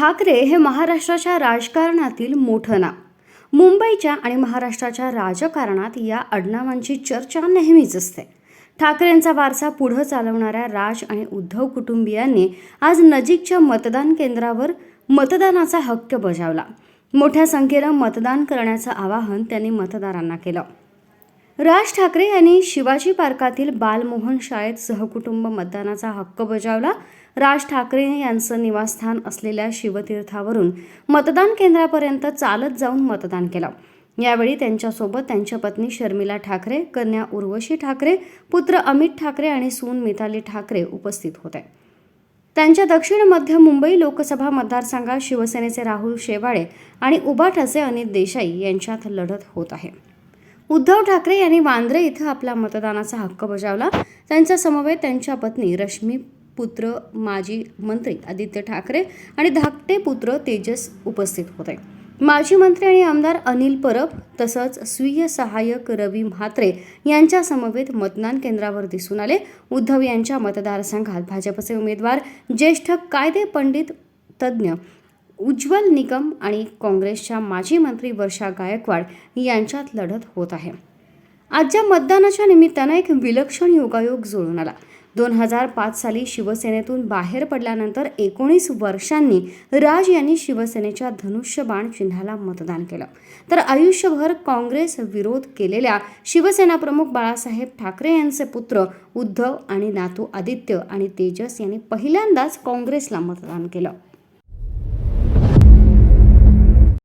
ठाकरे हे महाराष्ट्राच्या राजकारणातील मोठं नाव. मुंबईच्या आणि महाराष्ट्राच्या राजकारणात या आडनावांची चर्चा नेहमीच असते. ठाकरेंचा वारसा पुढं चालवणाऱ्या राज आणि उद्धव कुटुंबियांनी आज नजीकच्या मतदान केंद्रावर मतदानाचा हक्क बजावला. मोठ्या संख्येनं मतदान करण्याचं आवाहन त्यांनी मतदारांना केलं. राज ठाकरे यांनी शिवाजी पार्कातील बालमोहन शाळेत सहकुटुंब मतदानाचा हक्क बजावला. राज ठाकरे यांचं निवासस्थान असलेल्या शिवतीर्थावरून मतदान केंद्रापर्यंत चालत जाऊन मतदान केलं. यावेळी त्यांच्यासोबत त्यांच्या पत्नी शर्मिला ठाकरे कन्या उर्वशी ठाकरे पुत्र अमित ठाकरे आणि सून मिताली ठाकरे उपस्थित होते. त्यांच्या दक्षिण मध्य मुंबई लोकसभा मतदारसंघात शिवसेनेचे राहुल शेवाळे आणि उबाठाचे अनिल देसाई यांच्यात लढत होत आहे. उद्धव ठाकरे यांनी वांद्रे इथं आपला मतदानाचा हक्क बजावला. त्यांच्या समवेत त्यांच्या पत्नी रश्मी पुत्र माजी मंत्री आदित्य ठाकरे आणि धाकटे पुत्र तेजस उपस्थित होते. माजी मंत्री आणि आमदार अनिल परब तसंच स्वीय सहाय्यक रवी म्हात्रे यांच्या समवेत मतदान केंद्रावर दिसून आले. उद्धव यांच्या मतदारसंघात भाजपचे उमेदवार ज्येष्ठ कायदे पंडित तज्ज्ञ उज्ज्वल निगम आणि काँग्रेसच्या माजी मंत्री वर्षा गायकवाड यांच्यात लढत होत आहे. आजच्या मतदानाच्या निमित्तानं एक विलक्षण योगायोग जुळून आला. दोन हजार पाच साली शिवसेनेतून बाहेर पडल्यानंतर एकोणीस वर्षांनी राज यांनी शिवसेनेच्या धनुष्यबाण चिन्हाला मतदान केलं. तर आयुष्यभर काँग्रेस विरोध केलेल्या शिवसेना प्रमुख बाळासाहेब ठाकरे यांचे पुत्र उद्धव आणि नातू आदित्य आणि तेजस यांनी पहिल्यांदाच काँग्रेसला मतदान केलं.